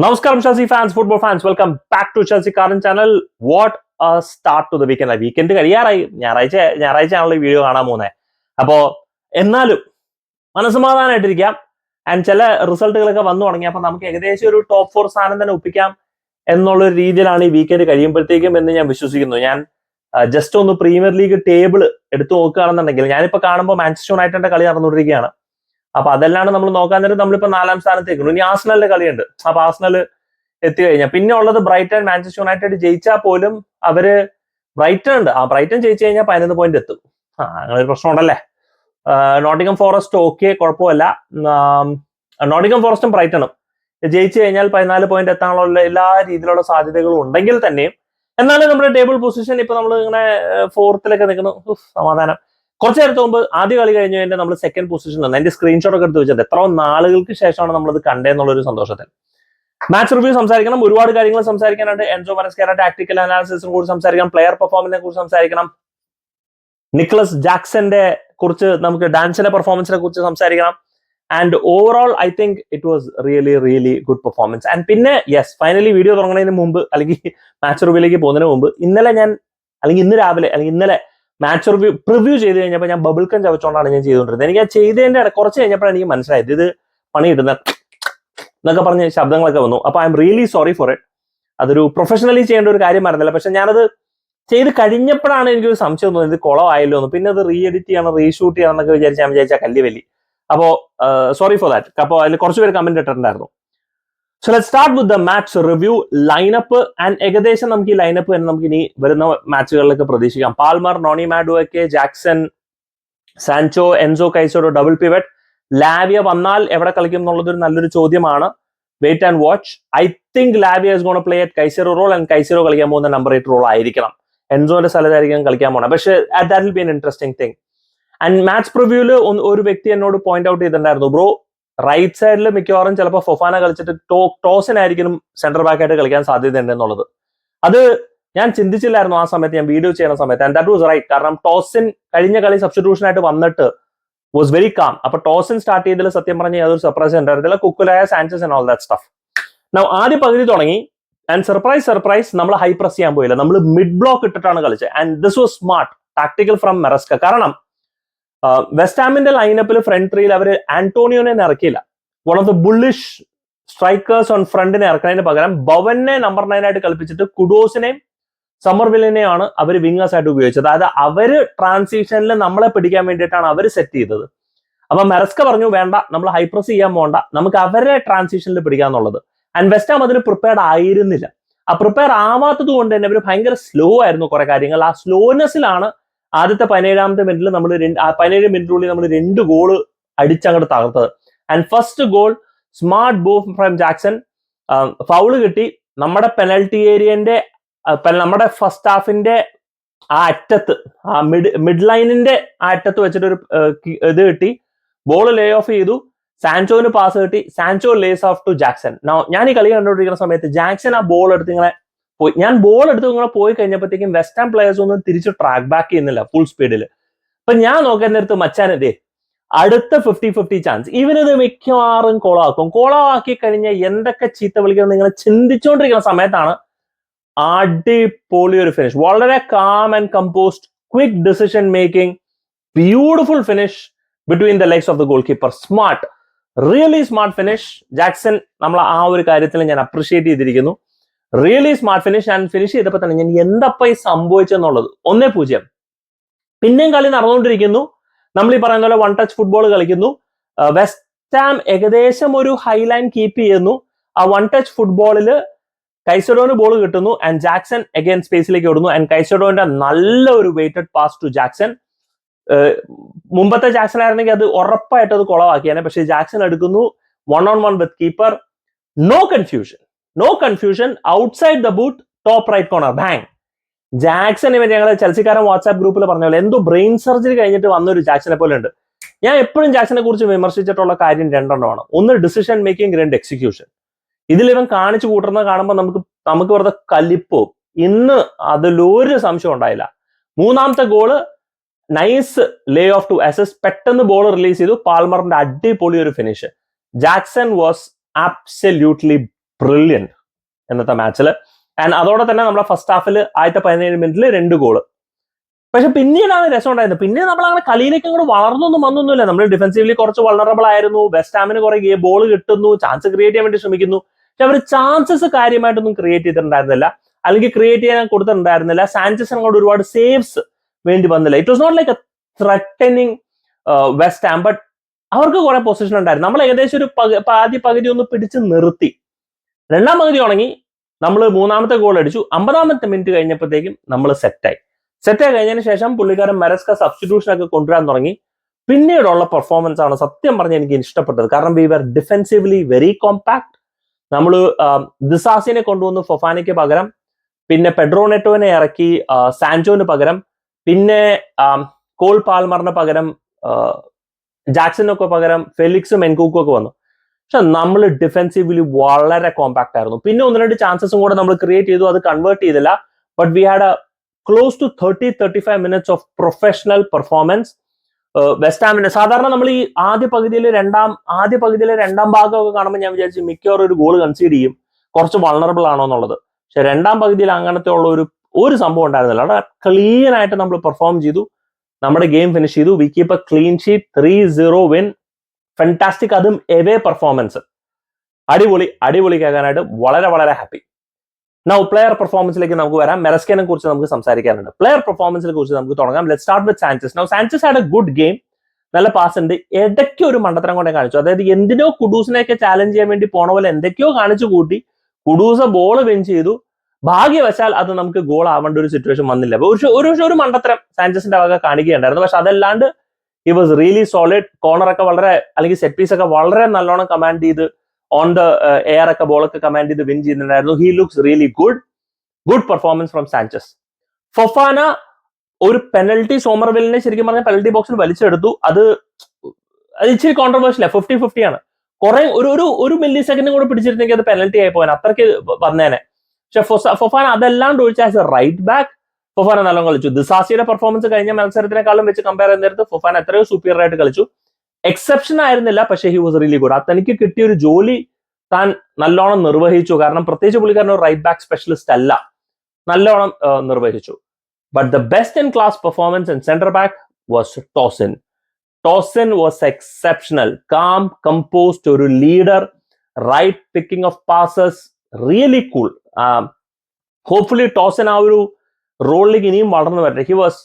നമസ്കാരം Chelsea fans football fans welcome back to Chelsea കാരൻ channel what start to the weekend weekend കഴിയാറായി. ഞായറാഴ്ച ഞായറാഴ്ചയാണല്ലോ ഈ video കാണാൻ പോകുന്നത് അപ്പോ എന്നാലും മനസ്സമാധാനമായിട്ടിരിക്കാം. ആൻഡ് ചില റിസൾട്ടുകളൊക്കെ വന്നു തുടങ്ങി. അപ്പൊ നമുക്ക് ഏകദേശം ഒരു ടോപ്പ് ഫോർ സ്ഥാനം തന്നെ ഒപ്പിക്കാം എന്നുള്ള ഒരു രീതിയിലാണ് ഈ വീക്കെൻഡ് കഴിയുമ്പോഴത്തേക്കും എന്ന് ഞാൻ വിശ്വസിക്കുന്നു. ഞാൻ ജസ്റ്റ് ഒന്ന് പ്രീമിയർ ലീഗ് ടേബിൾ എടുത്തു നോക്കുകയാണെന്നുണ്ടെങ്കിൽ ഞാനിപ്പോ കാണുമ്പോൾ മാഞ്ചസ്റ്റർ യുണൈറ്റഡിന്റെ കളി നടന്നുകൊണ്ടിരിക്കുകയാണ്. അപ്പൊ അതെല്ലാം നമ്മൾ നോക്കാൻ നേരം നമ്മളിപ്പോ നാലാം സ്ഥാനത്തേക്ക് ഇനി ആസ്നലിന്റെ കളിയുണ്ട്. അപ്പൊ ആസ്നൽ എത്തി കഴിഞ്ഞാൽ പിന്നെ ഉള്ളത് ബ്രൈറ്റൺ മാഞ്ചസ്റ്റർ യുണൈറ്റഡ് ജയിച്ചാൽ പോലും അവർ ബ്രൈറ്റൺ ഉണ്ട്. ആ ബ്രൈറ്റൺ ജയിച്ചു കഴിഞ്ഞാൽ പതിനൊന്ന് പോയിന്റ് എത്തും. ആ അങ്ങനെ ഒരു പ്രശ്നം ഉണ്ടല്ലേ നോട്ടിംഗം ഫോറസ്റ്റ് ഓക്കെ കുഴപ്പമില്ല. നോട്ടിംഗം ഫോറസ്റ്റും ബ്രൈറ്റണും. ജയിച്ചു കഴിഞ്ഞാൽ പതിനാല് പോയിന്റ് എത്താനുള്ള എല്ലാ രീതിയിലുള്ള സാധ്യതകളും ഉണ്ടെങ്കിൽ തന്നെയും. എന്നാലും നമ്മുടെ ടേബിൾ പൊസിഷൻ ഇപ്പൊ നമ്മൾ ഇങ്ങനെ ഫോർത്തിലൊക്കെ നിൽക്കുന്നു. സമാധാനം. കുറച്ച് നേരത്തെ മുമ്പ് ആദ്യ കളി കഴിഞ്ഞ് കഴിഞ്ഞാൽ നമ്മൾ സെക്കൻഡ് പൊസിഷൻ തന്നെ അതിന്റെ സ്ക്രീൻഷോട്ട് ഒക്കെ എടുത്ത് വെച്ചത് എത്ര നാളുകൾക്ക് ശേഷമാണ് നമ്മളത് കണ്ടെന്നുള്ള ഒരു സന്തോഷത്തിൽ. മാച്ച് റിവ്യൂ സംസാരിക്കണം ഒരുപാട് കാര്യങ്ങൾ സംസാരിക്കാനുണ്ട്. എൻജോ മനസ്കാര ടാക്ടിക്കൽ അനാലിസിസിനെ കുറിച്ച് സംസാരിക്കണം പ്ലെയർ പെർഫോമൻസിനെ കുറിച്ച് സംസാരിക്കണം. നിക്ലസ് ജാക്സന്റെ കുറിച്ച് നമുക്ക് ഡാൻസിന്റെ പെർഫോമൻസിനെ കുറിച്ച് സംസാരിക്കണം. And overall I think it was really really good performance and പിന്നെ യെസ് ഫൈനലി വീഡിയോ തുടങ്ങുന്നതിന് മുമ്പ് അല്ലെങ്കിൽ മാച്ച് റിവ്യൂലേക്ക് പോകുന്നതിന് മുമ്പ് ഇന്നലെ ഞാൻ അല്ലെങ്കിൽ ഇന്ന് രാവിലെ അല്ലെങ്കിൽ ഇന്നലെ മാച്ച് റിവ്യൂ പ്രിവ്യൂ ചെയ്ത് കഴിഞ്ഞപ്പോൾ ഞാൻ ബബിൾ കൺ ചവച്ചുകൊണ്ടാണ് ഞാൻ ചെയ്തുകൊണ്ടിരുന്നത് എനിക്ക് ആ ചെയ്തതിന്റെ കുറച്ച് കഴിഞ്ഞപ്പോഴാണ് എനിക്ക് മനസ്സിലായത് ഇത് പണി ഇടുന്ന എന്നൊക്കെ പറഞ്ഞ ശബ്ദങ്ങളൊക്കെ വന്നു. അപ്പൊ I'm really sorry for it അതൊരു പ്രൊഫഷണലി ചെയ്യേണ്ട ഒരു കാര്യമായിരുന്നില്ല പക്ഷെ ഞാനത് ചെയ്ത് കഴിഞ്ഞപ്പോഴാണ് എനിക്കൊരു സംശയം തോന്നിയത്. കുളമായല്ലോ എന്ന്. പിന്നെ അത് റീ എഡിറ്റ് ചെയ്യണം റീഷൂട്ട് ചെയ്യണം എന്നൊക്കെ വിചാരിച്ച് ഞാൻ വിചാരിച്ച വലി. അപ്പോ സോറി ഫോർ ദാറ്റ് അപ്പോൾ അതിൽ കുറച്ച് പേര് കമന്റ് ഇട്ടിട്ടുണ്ടായിരുന്നു. So let start with the match review lineup and ഏകദേശം നമുക്ക് ഈ ലൈനപ്പ് തന്നെ നമുക്ക് ഇനി വരുന്ന മാച്ചുകളിലൊക്കെ പ്രതീക്ഷിക്കാം. Palmer Noni Madueke Jackson Sancho Enzo Caicedo double pivot Lavia വന്നാൽ എവിടെ കളിക്കും എന്നുള്ളത് ഒരു നല്ലൊരു ചോദ്യമാണ്. Wait and watch I think Lavia is gonna play at Caicedo role and Caicedo കളിക്കാൻ പോകുന്ന നമ്പർ എയ്റ്റ് റോൾ ആയിരിക്കണം. എൻസോന്റെ സ്ഥലത്തായിരിക്കും കളിക്കാൻ പോകണം പക്ഷേ that be an interesting thing and match പ്രിവ്യൂൽ ഒരു വ്യക്തി എന്നോട് പോയിന്റ് ഔട്ട് ചെയ്തിട്ടുണ്ടായിരുന്നു. ബ്രോ റൈറ്റ് സൈഡിൽ മിക്കവാറും ചിലപ്പോൾ ഫൊഫാന കളിച്ചിട്ട് ടോ ടോസിനായിരിക്കും സെന്റർ ബാക്ക് ആയിട്ട് കളിക്കാൻ സാധ്യതയുണ്ട് എന്നുള്ളത് അത് ഞാൻ ചിന്തിച്ചില്ലായിരുന്നു ആ സമയത്ത് ഞാൻ വീഡിയോ ചെയ്യുന്ന സമയത്ത്. ആൻഡ് ദാറ്റ് വാസ് റൈറ്റ് കാരണം ടോസിൻ കഴിഞ്ഞ കളി സബ്സ്റ്റിറ്റ്യൂഷൻ ആയിട്ട് വന്നിട്ട് വാസ് വെരി കാം അപ്പൊ ടോസിൻ സ്റ്റാർട്ട് ചെയ്തതിൽ സത്യം പറഞ്ഞ യാതൊരു സർപ്രൈസ് ഉണ്ടായിരുന്നില്ല. Cucurella Sanchez and all that stuff now ആദ്യ പകുതി തുടങ്ങി. ആൻഡ് സർപ്രൈസ് സർപ്രൈസ് നമ്മൾ ഹൈ പ്രസ് ചെയ്യാൻ പോയില്ല. നമ്മൾ മിഡ് ബ്ലോക്ക് ഇട്ടിട്ടാണ് കളിച്ചത്. And this was smart tactical from Maresca കാരണം വെസ്റ്റാമിന്റെ ലൈനപ്പിൽ ഫ്രണ്ട് ത്രീയിൽ അവർ ആന്റോണിയോനെ ഇറക്കിയില്ല. One of the bullish strikers on ഫ്രണ്ടിനെ ഇറക്കുന്നതിന് പകരം ഭവനെ നമ്പർ നയൻ ആയിട്ട് കളിപ്പിച്ചിട്ട് കുഡോസിനെയും സമർവിലിനെയാണ് അവർ വിങ്ങേഴ്സ് ആയിട്ട് ഉപയോഗിച്ചത്. അതായത് അവർ ട്രാൻസിഷനിൽ നമ്മളെ പിടിക്കാൻ വേണ്ടിയിട്ടാണ് അവർ സെറ്റ് ചെയ്തത്. അപ്പൊ മെറസ്ക പറഞ്ഞു വേണ്ട നമ്മൾ ഹൈപ്രസ് ചെയ്യാൻ പോകണ്ട നമുക്ക് അവരെ ട്രാൻസിഷനിൽ പിടിക്കാന്നുള്ളത്. ആൻഡ് വെസ്റ്റ് വെസ്റ്റാം അതിന് പ്രിപ്പയർഡ് ആയിരുന്നില്ല. ആ പ്രിപ്പയർ ആവാത്തത് കൊണ്ട് തന്നെ അവർ ഭയങ്കര സ്ലോ ആയിരുന്നു കുറെ കാര്യങ്ങൾ. ആ സ്ലോനെസ്സിലാണ് ആദ്യത്തെ പതിനേഴാമത്തെ മിനിറ്റിൽ നമ്മൾ പതിനേഴ് മിനിറ്റിനുള്ളിൽ നമ്മൾ രണ്ട് ഗോൾ അടിച്ചങ്ങോട്ട് തകർത്തത്. And first goal smart ball from Jackson foul കിട്ടി. നമ്മുടെ പെനൽറ്റി ഏരിയന്റെ നമ്മുടെ ഫസ്റ്റ് ഹാഫിന്റെ ആ അറ്റത്ത് ആ മിഡ് മിഡ് ലൈനിന്റെ ആ അറ്റത്ത് വെച്ചിട്ട് ഒരു ഇത് കിട്ടി. ബോൾ ലേ ഓഫ് ചെയ്തു. സാൻചോന് പാസ് കിട്ടി. Sancho lays off to Jackson ഞാൻ ഈ കളി കണ്ടുകൊണ്ടിരിക്കുന്ന സമയത്ത് ജാക്സൺ ആ ബോൾ എടുത്ത് ഇങ്ങനെ പോയി ഞാൻ ബോൾ എടുത്ത് ഇങ്ങനെ പോയി കഴിഞ്ഞപ്പോഴത്തേക്കും വെസ്റ്റേൺ പ്ലെയേഴ്സ് ഒന്നും തിരിച്ച് ട്രാക്ക് ബാക്ക് ചെയ്യുന്നില്ല ഫുൾ സ്പീഡിൽ അപ്പൊ ഞാൻ നോക്കുന്നിടത്ത് മച്ചാൻ അടുത്ത ഫിഫ്റ്റി ഫിഫ്റ്റി ചാൻസ് ഇവനിത് മിക്കവാറും കോളാക്കും കോളാക്കി കഴിഞ്ഞാൽ എന്തൊക്കെ ചീത്ത വിളിക്കണം നിങ്ങൾ ചിന്തിച്ചുകൊണ്ടിരിക്കുന്ന സമയത്താണ് അടിപൊളി ഒരു ഫിനിഷ് വളരെ calm and composed quick decision making beautiful finish between the legs of the goalkeeper smart really smart finish Jackson നമ്മൾ ആ ഒരു കാര്യത്തിൽ ഞാൻ അപ്രിഷിയേറ്റ് ചെയ്തിരിക്കുന്നു. റിയലി സ്മാർട്ട് ഫിനിഷ് ഞാൻ ഫിനിഷ് ചെയ്തപ്പോൾ തന്നെ ഞാൻ എന്തപ്പ ഈ സംഭവിച്ചെന്നുള്ളത്? ഒന്നേ പൂജ്യം. പിന്നെയും കളി നടന്നുകൊണ്ടിരിക്കുന്നു. നമ്മൾ ഈ പറയുന്ന പോലെ വൺ ടച്ച് ഫുട്ബോൾ കളിക്കുന്നു. വെസ്റ്റാം ഏകദേശം ഒരു ഹൈലൈൻ കീപ്പ് ചെയ്യുന്നു. ആ വൺ ടച്ച് ഫുട്ബോളിൽ കൈസഡോന് ബോൾ കിട്ടുന്നു ആൻഡ് ജാക്സൺ അഗൈൻ സ്പേസിലേക്ക് ഓടുന്നു. ആൻഡ് കൈസഡോന്റെ നല്ല ഒരു വെയിറ്റഡ് പാസ് ടു ജാക്സൺ മുമ്പത്തെ ജാക്സൺ ആയിരുന്നെങ്കിൽ അത് ഉറപ്പായിട്ട് അത് കുളവാക്കിയാണ് പക്ഷേ ജാക്സൺ എടുക്കുന്നു. One on one with keeper no confusion no confusion outside the boot top right corner bang Jackson ഇവൻ ഞങ്ങൾ ചലച്ചിക്കാരൻ വാട്സാപ്പ് ഗ്രൂപ്പിൽ പറഞ്ഞ പോലെ എന്തോ ബ്രെയിൻ സർജറി കഴിഞ്ഞിട്ട് വന്നൊരു ജാക്സനെ പോലെ ഉണ്ട്. ഞാൻ എപ്പോഴും ജാക്സനെ കുറിച്ച് വിമർശിച്ചിട്ടുള്ള കാര്യം രണ്ടെണ്ണമാണ്. ഒന്ന് ഡിസിഷൻ മേക്കിംഗ് രണ്ട് എക്സിക്യൂഷൻ ഇതിൽ ഇവൻ കാണിച്ചു കൂട്ടുന്നത് കാണുമ്പോൾ നമുക്ക് നമുക്ക് വെറുതെ കലിപ്പോ. ഇന്ന് അതിലൊരു സംശയം ഉണ്ടായില്ല. മൂന്നാമത്തെ goal nice lay off to assess പെട്ടെന്ന് ബോൾ റിലീസ് ചെയ്തു. പാൽമറിന്റെ അടിപൊളി ഒരു finish Jackson was absolutely brilliant ഇന്നത്തെ മാച്ചിൽ ആൻഡ് അതോടെ തന്നെ നമ്മുടെ ഫസ്റ്റ് ഹാഫിൽ ആദ്യത്തെ പതിനേഴ് മിനിറ്റിൽ രണ്ട് ഗോൾ പക്ഷെ പിന്നീടാണ് രസം ഉണ്ടായിരുന്നത് പിന്നെ നമ്മൾ അങ്ങനെ കളിയിലേക്ക് അങ്ങോട്ട് വളർന്നൊന്നും വന്നൊന്നുമില്ല. നമ്മൾ ഡിഫൻസീവ്ലി കുറച്ച് വളറബിൾ ആയിരുന്നു. വെസ്റ്റ് ഹാമിന് കുറെ ബോൾ കിട്ടുന്നു. ചാൻസ് ക്രിയേറ്റ് ചെയ്യാൻ വേണ്ടി ശ്രമിക്കുന്നു. പക്ഷെ അവർ ചാൻസസ് കാര്യമായിട്ടൊന്നും ക്രിയേറ്റ് ചെയ്തിട്ടുണ്ടായിരുന്നില്ല. അല്ലെങ്കിൽ ക്രിയേറ്റ് ചെയ്യാൻ കൊടുത്തിട്ടുണ്ടായിരുന്നില്ല. സാഞ്ചസിന് അങ്ങോട്ട് ഒരുപാട് സേവ്സ് വേണ്ടി വന്നില്ല. It was not like a threatening West Ham but അവർക്ക് കുറെ പൊസിഷൻ ഉണ്ടായിരുന്നു. നമ്മൾ ഏകദേശം ഒരു ആദ്യ പകുതി ഒന്ന് പിടിച്ച് നിർത്തി. രണ്ടാം പകുതി ഉണങ്ങി നമ്മൾ മൂന്നാമത്തെ ഗോൾ അടിച്ചു. അമ്പതാമത്തെ മിനിറ്റ് കഴിഞ്ഞപ്പോഴത്തേക്കും നമ്മൾ സെറ്റായി സെറ്റായി കഴിഞ്ഞതിന് ശേഷം പുള്ളിക്കാരൻ മെറസ്ക സബ്സ്റ്റിറ്റ്യൂഷനൊക്കെ കൊണ്ടുവരാൻ തുടങ്ങി. പിന്നീടുള്ള പെർഫോമൻസ് ആണ് സത്യം പറഞ്ഞ് എനിക്ക് ഇഷ്ടപ്പെട്ടത്. കാരണം we were defensively very compact നമ്മൾ ദിസാസിനെ കൊണ്ടുവന്നു ഫൊഫാനയ്ക്ക് പകരം. പിന്നെ പെഡ്രോനെറ്റോനെ ഇറക്കി സാൻജോന് പകരം. പിന്നെ കോൾ പാൽമറിന് പകരം ജാക്സനൊക്കെ പകരം ഫെലിക്സും എൻകൂക്കും ഒക്കെ വന്നു. പക്ഷെ നമ്മൾ ഡിഫെൻസീവ്ലി വളരെ കോമ്പാക്ട് ആയിരുന്നു. പിന്നെ ഒന്ന് രണ്ട് ചാൻസസും കൂടെ നമ്മൾ ക്രിയേറ്റ് ചെയ്തു അത് കൺവേർട്ട് ചെയ്തില്ല. But we had a close to thirty thirty five minutes of professional performance West ഹാമിന് സാധാരണ നമ്മൾ ഈ ആദ്യ പകുതിയിൽ രണ്ടാം ആദ്യ പകുതിയിലെ രണ്ടാം ഭാഗമൊക്കെ കാണുമ്പോൾ ഞാൻ വിചാരിച്ചു മിക്കവാറും ഒരു ഗോൾ കൺസീഡ് ചെയ്യും. കുറച്ച് വൾണറബിൾ ആണോ എന്നുള്ളത്. പക്ഷെ രണ്ടാം പകുതിയിൽ അങ്ങനത്തെ ഉള്ള ഒരു ഒരു സംഭവം ഉണ്ടായിരുന്നില്ല. അവിടെ ക്ലീൻ ആയിട്ട് നമ്മൾ പെർഫോം ചെയ്തു. നമ്മുടെ ഗെയിം ഫിനിഷ് ചെയ്തു. We keep a clean sheet three zero win fantastic അതും എവേ പെർഫോമൻസ് അടിപൊളി അടിപൊളി കേൾക്കാനായിട്ട് വളരെ വളരെ ഹാപ്പി നൗ പ്ലെയർ പെർഫോമൻസിലേക്ക് നമുക്ക് വരാം. മെറസ്കനെ കുറിച്ച് നമുക്ക് സംസാരിക്കാനുണ്ട്. പ്ലെയർ പെർഫോമൻസിനെ കുറിച്ച് നമുക്ക് തുടങ്ങാം. Let start with Sanchez now Sanchez had a good game നല്ല പാസ് ഉണ്ട്. ഇടയ്ക്ക് ഒരു മണ്ടത്തരം കൊണ്ടേ കാണിച്ചു. അതായത് എന്തിനോ കുഡൂസിനെയൊക്കെ ചാലഞ്ച് ചെയ്യാൻ വേണ്ടി പോണ പോലെ എന്തൊക്കെയോ കാണിച്ചു കൂട്ടി. കുഡൂസ ബോൾ വിൻ ചെയ്തു. ഭാഗ്യവശാൽ അത് നമുക്ക് ഗോൾ ആവേണ്ട ഒരു സിറ്റുവേഷൻ വന്നില്ല. ഒരു ഒരു ഒരു മണ്ടത്തരം സാൻചസിന്റെ വക കാണിക്കുകയുണ്ടായിരുന്നു. പക്ഷെ അതല്ലാണ്ട് he was really solid corner ഒക്കെ വളരെ അല്ലെങ്കിൽ സെറ്റ് പീസ് ഒക്കെ വളരെ നല്ലോണം കമാൻഡ് ചെയ്ത് ഓൺ ദ എയർ ഒക്കെ ബോളൊക്കെ കമാൻഡ് ചെയ്ത് വിൻ ചെയ്യുന്നുണ്ടായിരുന്നു he looks really good good performance from Sanchez Fofana ഒരു പെനൽറ്റി സോമർവെല്ലിനെ ശരിക്കും പറഞ്ഞാൽ പെനൽറ്റി ബോക്സിൽ വലിച്ചെടുത്തു. അത് അത് ഇച്ചിരി കോൺട്രവേഴ്ഷ്യൽ ഫിഫ്റ്റി ഫിഫ്റ്റി ആണ്. കുറെ ഒരു ഒരു ഒരു മില്ലി സെക്കൻഡും കൂടെ പിടിച്ചിരുന്നെങ്കിൽ അത് പെനൽറ്റി ആയി പോകാൻ അത്രയ്ക്ക് വന്നേനെ. പക്ഷെ ഫൊഫാന അതെല്ലാം ഒഴിച്ച as a right back Fofana നല്ലോണം കളിച്ചു. ദിസാസിയുടെ പെർഫോമൻസ് കഴിഞ്ഞ മത്സരത്തിനേക്കാളും വെച്ച് കമ്പയർ ചെയ്യുന്ന നേരത്ത് ഫുഫാൻ എത്രയോ സൂപ്പിയർ ആയിട്ട് കളിച്ചു. എക്സെപ്ഷൻ ആയിരുന്നില്ല പക്ഷെ ഹി വാസ് റിയലി ഗുഡ് ആ തനിക്ക് കിട്ടിയ ഒരു ജോലി താൻ നല്ലോണം നിർവഹിച്ചു. കാരണം പ്രത്യേകിച്ച് പുള്ളിക്കാരൻ റൈറ്റ് ബാക്ക് സ്പെഷ്യലിസ്റ്റ് അല്ല. നല്ലോണം നിർവഹിച്ചു. But the best in class performance in centre back was Tosin Tosin was exceptional calm composed ഒരു leader right picking of passes really cool hopefully Tosin ആ ഒരു റോളിലേക്ക് ഇനിയും വളർന്നു വരട്ടെ. He was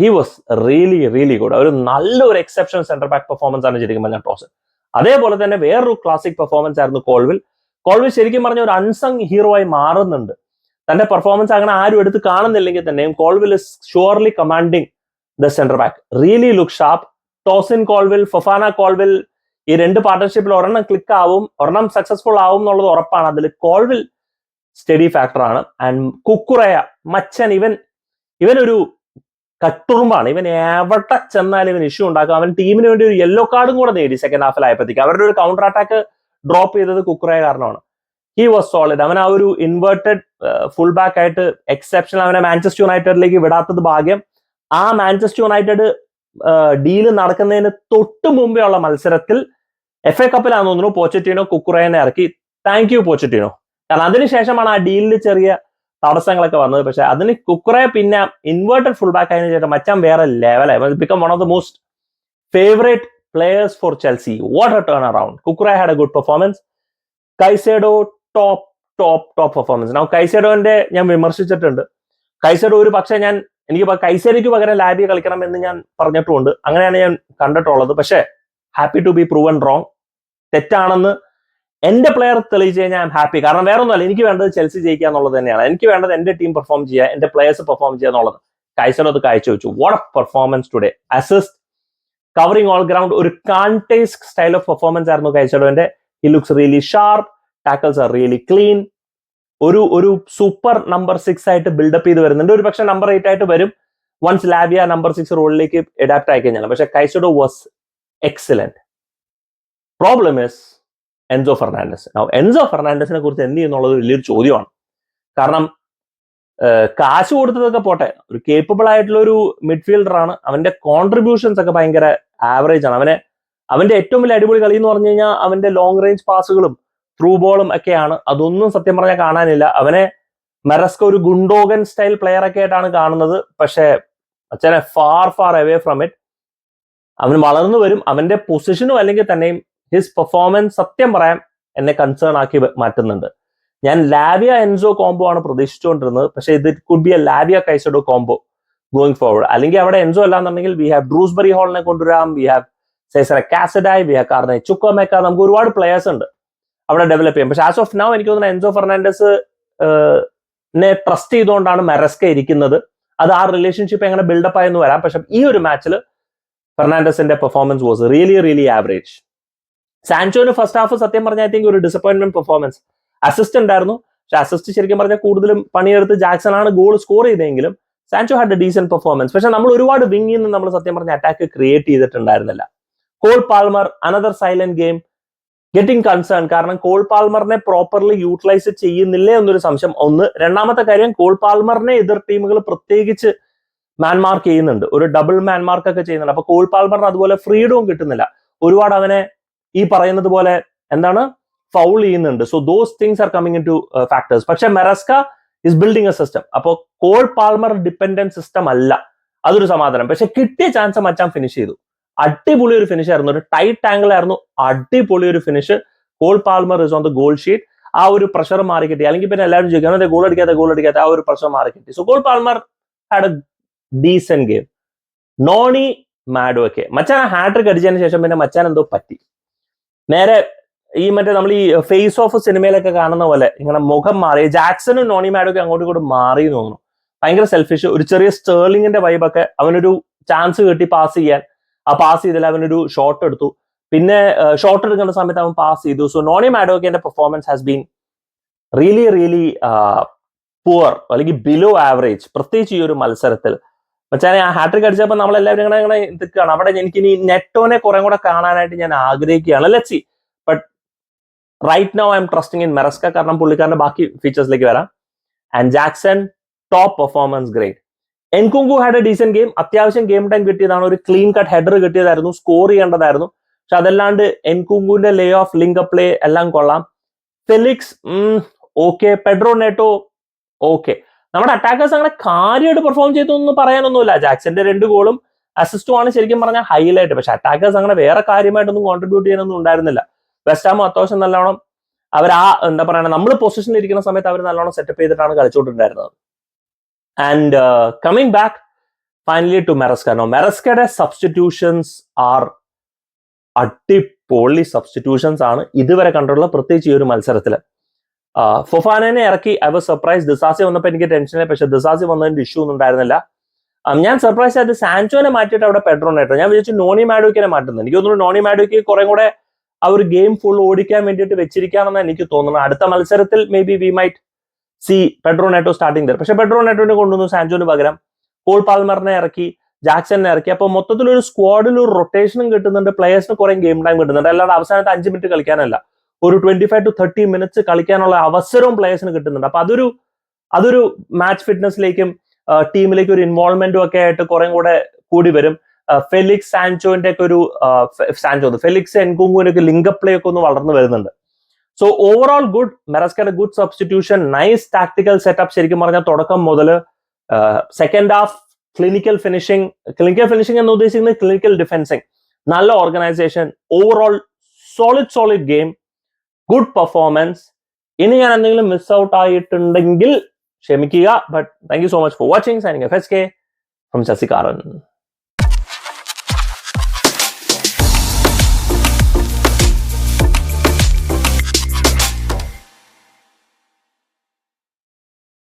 he was really really good ഒരു നല്ലൊരു exception centre back performance ആണ് ശരിക്കും പറഞ്ഞാൽ ടോസൻ അതേപോലെ തന്നെ വേറൊരു ക്ലാസിക് പെർഫോമൻസ് ആയിരുന്നു കോൾവിൽ. കോൾവിൽ ശരിക്കും പറഞ്ഞ ഒരു അൺസങ് ഹീറോ ആയി മാറുന്നുണ്ട്. തന്റെ പെർഫോമൻസ് അങ്ങനെ ആരും എടുത്ത് കാണുന്നില്ലെങ്കിൽ തന്നെയും Colwill is surely commanding the centre back really look sharp Tosin Colwill Fofana Colwill ഈ രണ്ട് പാർട്ണർഷിപ്പിൽ ഒരെണ്ണം ക്ലിക്ക് ആവും ഒരെണ്ണം സക്സസ്ഫുൾ ആവും എന്നുള്ളത് ഉറപ്പാണ്. അതിൽ കോൾവിൽ സ്റ്റഡി ഫാക്ടറാണ് ആൻഡ് കുക്കുറയ മച്ചൻ ഇവൻ ഇവനൊരു കട്ടുറുമ്പാണ്. ഇവൻ എവിടെ ചെന്നാലും ഇവൻ ഇഷ്യൂ ഉണ്ടാക്കും. അവൻ ടീമിന് വേണ്ടി ഒരു യെല്ലോ കാർഡും കൂടെ നേടി സെക്കൻഡ് ഹാഫിലായപ്പോഴത്തേക്ക് അവരുടെ ഒരു കൗണ്ടർ അറ്റാക്ക് ഡ്രോപ്പ് ചെയ്തത് കുക്കുറയ കാരണമാണ്. ഹി വാസ് സോളിഡ് അവൻ ആ ഒരു ഇൻവേർട്ടഡ് ഫുൾ ബാക്ക് ആയിട്ട് എക്സെപ്ഷൻ അവനെ മാഞ്ചസ്റ്റർ യുണൈറ്റഡിലേക്ക് വിടാത്തത് ഭാഗ്യം. ആ മാഞ്ചസ്റ്റർ യുണൈറ്റഡ് ഡീൽ നടക്കുന്നതിന് തൊട്ട് മുമ്പേ ഉള്ള മത്സരത്തിൽ എഫ് എ കപ്പിലാന്ന് തോന്നുന്നു. പോച്ചറ്റീനോ കുക്കുറേനെ ഇറക്കി. Thank you Pochettino. കാരണം അതിനുശേഷമാണ് ആ ഡീലിൽ ചെറിയ തടസ്സങ്ങളൊക്കെ വന്നത്. പക്ഷെ അതിന് കുക്കറെ പിന്നെ ഇൻവേർട്ടഡ് ഫുൾ ബാക്ക് ആയതിനു ശേഷം മച്ചാൻ വേറെ ലെവലായി become one of the most favourite players for Chelsea what a turnaround Cucurella had a good performance Caicedo top top top performance now കൈസേഡോന്റെ ഞാൻ വിമർശിച്ചിട്ടുണ്ട്. കൈസേഡോ ഒരു പക്ഷേ ഞാൻ എനിക്ക് കൈസേരിക്ക് പകരം ലാബി കളിക്കണം എന്ന് ഞാൻ പറഞ്ഞിട്ടുമുണ്ട്. അങ്ങനെയാണ് ഞാൻ കണ്ടിട്ടുള്ളത്. പക്ഷേ happy to be proven wrong തെറ്റാണെന്ന് എന്റെ പ്ലെയർ തെളിയിച്ചു കഴിഞ്ഞാൽ ഐ ഹാപ്പി കാരണം വേറെ ഒന്നുമല്ല എനിക്ക് വേണ്ടത് ചെൽസി ജയിക്കുക എന്നുള്ളത് തന്നെയാണ്. എനിക്ക് വേണ്ടത് എന്റെ ടീം പെർഫോം ചെയ്യുക എന്റെ പ്ലെയേഴ്സ് പെർഫോം ചെയ്യുക എന്നുള്ളത്. കൈസനോ അത് കാഴ്ച വെച്ചു. What a performance today assist covering all ground ഒരു കാൺടേസ് സ്റ്റൈൽ ഓഫ് പെർഫോമൻസ് ആയിരുന്നു കൈസഡോന്റെ he looks really sharp tackles are really clean ഒരു ഒരു സൂപ്പർ നമ്പർ സിക്സ് ആയിട്ട് ബിൽഡപ്പ് ചെയ്ത് വരുന്നുണ്ട്. ഒരു പക്ഷെ നമ്പർ എയ്റ്റ് ആയിട്ട് വരും. വൺസ് ലാബിയ നമ്പർ സിക്സ് റോളിലേക്ക് അഡാപ്റ്റ് ആയി കഴിഞ്ഞാൽ പക്ഷെ Caicedo was excellent problem is Enzo Fernandez. Enzo ഫെർണാണ്ടസിനെ കുറിച്ച് എന്ത് ചെയ്യുന്നുള്ളത് വലിയൊരു ചോദ്യമാണ്. കാരണം കാശ് കൊടുത്തതൊക്കെ പോട്ടെ ഒരു കേപ്പബിൾ ആയിട്ടുള്ള ഒരു മിഡ്ഫീൽഡർ ആണ്. അവന്റെ കോൺട്രിബ്യൂഷൻസ് ഒക്കെ ഭയങ്കര ആവറേജ് ആണ്. അവനെ അവന്റെ ഏറ്റവും വലിയ അടിപൊളി കളി എന്ന് പറഞ്ഞു കഴിഞ്ഞാൽ അവന്റെ ലോങ് റേഞ്ച് പാസുകളും ത്രൂ ബോളും ഒക്കെയാണ്. അതൊന്നും സത്യം പറഞ്ഞാൽ കാണാനില്ല. അവനെ മെറസ്ക ഒരു ഗുണ്ടോഗൻ സ്റ്റൈൽ പ്ലെയർ ഒക്കെ ആയിട്ടാണ് കാണുന്നത്. പക്ഷേ അച്ഛനെ far far away from it അവൻ വളർന്നു വരും. അവന്റെ പൊസിഷനും അല്ലെങ്കിൽ തന്നെയും ഹിസ് പെർഫോമൻസ് സത്യം പറയാം എന്നെ കൺസേൺ ആക്കി മാറ്റുന്നുണ്ട്. ഞാൻ ലാവിയ എൻസോ കോംബോ ആണ് പ്രതീക്ഷിച്ചുകൊണ്ടിരുന്നത്. പക്ഷെ ഇത് could be a Lavia Caicedo combo going forward അല്ലെങ്കിൽ അവിടെ എൻസോ അല്ലാന്നുണ്ടെങ്കിൽ വി ഹാവ് ഡ്രൂസ്ബറി ഹോളിനെ കൊണ്ടുവരാം. We have Cesare Casadei we have Carney Chukwuemeka നമുക്ക് ഒരുപാട് പ്ലേയേഴ്സ് ഉണ്ട് അവിടെ ഡെവലപ്പ് ചെയ്യാം പക്ഷെ ആസ് ഓഫ് നൗ എനിക്ക് തോന്നുന്നു എൻസോ ഫെർണാണ്ടസ് നെ ട്രസ്റ്റ് ചെയ്തുകൊണ്ടാണ് മെറസ്ക ഇരിക്കുന്നത്. അത് ആ റിലേഷൻഷിപ്പ് എങ്ങനെ ബിൽഡപ്പ് ആയെന്ന് വരാം. പക്ഷെ ഈ ഒരു മാച്ചിൽ ഫെർണാണ്ടസിന്റെ performance was really really average സാൻചോന് first half സത്യം പറഞ്ഞാൽ ഐ തിങ്ക് ഒരു ഡിസപ്പോയിന്റ്മെന്റ് പെർഫോമൻസ് അസിസ്റ്റ് ഉണ്ടായിരുന്നു. പക്ഷെ അസിസ്റ്റ് ശരിക്കും പറഞ്ഞാൽ കൂടുതലും പണിയെടുത്ത് ജാക്സൺ ആണ് ഗോൾ സ്കോർ ചെയ്തെങ്കിലും Sancho had a decent performance പക്ഷെ നമ്മൾ ഒരുപാട് വിങ്ങിൽ നിന്ന് നമ്മൾ സത്യം പറഞ്ഞ attack create ചെയ്തിട്ടുണ്ടായിരുന്നില്ല. Cole Palmer another silent game getting concern കാരണം കോൾ പാൽമറിനെ പ്രോപ്പർലി യൂട്ടിലൈസ് ചെയ്യുന്നില്ലേ എന്നൊരു സംശയം. ഒന്ന്. രണ്ടാമത്തെ കാര്യം കോൾ പാൽമറിനെ എതിർ ടീമുകൾ പ്രത്യേകിച്ച് മാൻമാർക്ക് ചെയ്യുന്നുണ്ട്. ഒരു ഡബിൾ മാൻമാർക്ക് ഒക്കെ ചെയ്യുന്നുണ്ട്. അപ്പൊ കോൾ പാൽമറിന് അതുപോലെ ഫ്രീഡവും കിട്ടുന്നില്ല. ഒരുപാട് അവനെ ഈ പറയുന്നത് പോലെ എന്താണ്? ഫൗൾ ചെയ്യുന്നുണ്ട്. So those things are coming in to factors പക്ഷെ Maresca is building a system അപ്പോൾ കോൾ പാൽമർ ഡിപ്പെൻഡന്റ് സിസ്റ്റം അല്ല. അതൊരു സമാധാനം. പക്ഷെ കിട്ടിയ ചാൻസ് മച്ചാൻ ഫിനിഷ് ചെയ്തു. അടിപൊളി ഒരു ഫിനിഷ് ആയിരുന്നു. ഒരു ടൈറ്റ് ആംഗിൾ ആയിരുന്നു. അടിപൊളി ഒരു finish Cole Palmer is on the goal sheet ആ ഒരു പ്രഷർ മാറി കിട്ടി. അല്ലെങ്കിൽ പിന്നെ എല്ലാവരും ചോദിക്കണം ഗോൾ അടിക്കാത്ത ഗോൾ അടിക്കാത്ത ആ ഒരു പ്രഷർ മാറി കിട്ടി. So Cole Palmer had a decent game Noni Madueke ഒക്കെ മച്ചാൻ ഹാട്രിക് അടിച്ചതിന് ശേഷം പിന്നെ മച്ചാൻ എന്തോ പറ്റി. നേരെ ഈ മറ്റേ നമ്മൾ ഈ ഫേസ് ഓഫ് സിനിമയിലൊക്കെ കാണുന്ന പോലെ ഇങ്ങനെ മുഖം മാറി ജാക്സണും നോണി മാഡൊക്കെ അങ്ങോട്ടും ഇങ്ങോട്ടും മാറി തോന്നുന്നു. ഭയങ്കര സെൽഫിഷ് ഒരു ചെറിയ സ്റ്റേർലിങ്ങിന്റെ വൈബൊക്കെ അവനൊരു ചാൻസ് കിട്ടി പാസ് ചെയ്യാൻ. ആ പാസ് ചെയ്തതിൽ അവനൊരു ഷോട്ട് എടുത്തു. പിന്നെ ഷോട്ട് എടുക്കുന്ന സമയത്ത് അവൻ പാസ് ചെയ്തു. So Noni മാഡോക്കിന്റെ performance has been really really poor അല്ലെങ്കിൽ ബിലോ ആവറേജ് പ്രത്യേകിച്ച് ഈ ഒരു മത്സരത്തിൽ. മച്ചാനെ ആ ഹാട്രിക് അടിച്ചപ്പോൾ നമ്മളെല്ലാവരും ഇങ്ങനെ ഇങ്ങനെ നിൽക്കുകയാണ് അവിടെ എനിക്ക് ഇനി നെറ്റോനെ കുറെ കൂടെ കാണാനായിട്ട് ഞാൻ ആഗ്രഹിക്കുകയാണ്. Let's see but right now I am trusting in Maresca കാരണം പുള്ളിക്കാരന്റെ ബാക്കി ഫീച്ചേഴ്സിലേക്ക് വരാം. And Jackson top performance great Nkunku had a decent game അത്യാവശ്യം ഗെയിം ടൈം കിട്ടിയതാണ്. ഒരു ക്ലീൻ കട്ട് ഹെഡർ കിട്ടിയതായിരുന്നു. സ്കോർ ചെയ്യേണ്ടതായിരുന്നു. പക്ഷെ അതല്ലാണ്ട് എൻകുങ്കുവിന്റെ ലേ ഓഫ് ലിങ്ക് പ്ലേ എല്ലാം കൊള്ളാം. Felix okay Pedro Neto okay നമ്മുടെ അറ്റാക്കേഴ്സ് അങ്ങനെ കാര്യമായിട്ട് പെർഫോം ചെയ്തു എന്ന് പറയാനൊന്നുമില്ല. ജാക്സന്റെ രണ്ട് ഗോളും അസിസ്റ്റും ആണ് ശരിക്കും പറഞ്ഞാൽ ഹൈലൈറ്റ് പക്ഷെ അറ്റാക്കേഴ്സ് അങ്ങനെ വേറെ കാര്യമായിട്ടൊന്നും കോൺട്രിബ്യൂട്ട് ചെയ്യാനൊന്നും ഉണ്ടായിരുന്നില്ല. വെസ്റ്റ് ഹാം അത്യാവശ്യം നല്ലോണം അവർ ആ എന്താ പറയുക നമ്മൾ പൊസിഷനിൽ ഇരിക്കുന്ന സമയത്ത് അവർ നല്ലോണം സെറ്റപ്പ് ചെയ്തിട്ടാണ് കളിച്ചുകൊണ്ടിരുന്നത്. And coming back finally to Maresca മെറസ്കയുടെ substitutions are അടിപൊളി സബ്സ്റ്റിറ്റ്യൂഷൻസ് ആണ് ഇതുവരെ കണ്ടിട്ടുള്ള പ്രത്യേകിച്ച് ഈ ഒരു മത്സരത്തിൽ ഫൊഫാനെ ഇറക്കി. ഐ വാസ് സർപ്രൈസ് ദിസാസി വന്നപ്പോൾ എനിക്ക് ടെൻഷനില്ല പക്ഷെ ദിസാസി വന്നതിന്റെ ഇഷ്യൂ ഒന്നും ഉണ്ടായിരുന്നില്ല. ഞാൻ സർപ്രൈസ് ആയിട്ട് സാൻചോനെ മാറ്റിയിട്ട് അവിടെ പെട്രോൺ ആയിട്ട് ഞാൻ വിചാരിച്ചു നോണി മാഡോക്കിനെ മാറ്റുന്നത് എനിക്ക് തോന്നുന്നു നോണി മാഡോക്ക് കുറെ കൂടെ ആ ഒരു ഗെയിം ഫുൾ ഓടിക്കാൻ വേണ്ടിയിട്ട് വെച്ചിരിക്കാണെന്ന് എനിക്ക് തോന്നുന്നു അടുത്ത മത്സരത്തിൽ maybe we might see Pedro Neto starting തരും പക്ഷെ പെട്രോ നെറ്റോനെ കൊണ്ടുവന്നു സാൻജോന് പകരം. പോൾ പാൽമറിനെ ഇറക്കി. ജാക്സനെ ഇറക്കി. അപ്പൊ മൊത്തത്തിൽ ഒരു സ്ക്വാഡിൽ ഒരു റൊട്ടേഷനും കിട്ടുന്നുണ്ട്. പ്ലേയേഴ്സിന് കുറെ ഗെയിം ടൈം കിട്ടുന്നുണ്ട്. അല്ലാതെ അവസാനത്തെ അഞ്ച് മിനിറ്റ് കളിക്കാനല്ല. ഒരു twenty five to thirty minutes കളിക്കാനുള്ള അവസരവും പ്ലേയേഴ്സിന് കിട്ടുന്നുണ്ട്. അപ്പൊ അതൊരു അതൊരു മാച്ച് ഫിറ്റ്നസിലേക്കും ടീമിലേക്ക് ഒരു ഇൻവോൾവ്മെന്റും ഒക്കെ ആയിട്ട് കുറേ കൂടെ കൂടി വരും. ഫെലിക്സ് സാൻചോന്റെ ഒക്കെ ഒരു സാൻചോ ഫെലിക്സ് എൻകുങ്കുവിന്റെ ഒക്കെ ലിങ്ക് പ്ലേ ഒക്കെ ഒന്ന് വളർന്നു വരുന്നുണ്ട്. So overall good മെറസ്കയുടെ good substitution nice tactical setup ശരിക്കും പറഞ്ഞാൽ തുടക്കം മുതൽ second half clinical finishing clinical finishing എന്ന് ഉദ്ദേശിക്കുന്നത് ക്ലിനിക്കൽ ഡിഫെൻസിങ് നല്ല organisation overall solid solid game good performance ഇനി ഞാൻ എന്തെങ്കിലും മിസ് ഔട്ട് ആയിട്ടുണ്ടെങ്കിൽ ക്ഷമിക്കുക. But thank you so much for watching signing F S K from ശശികാരൻ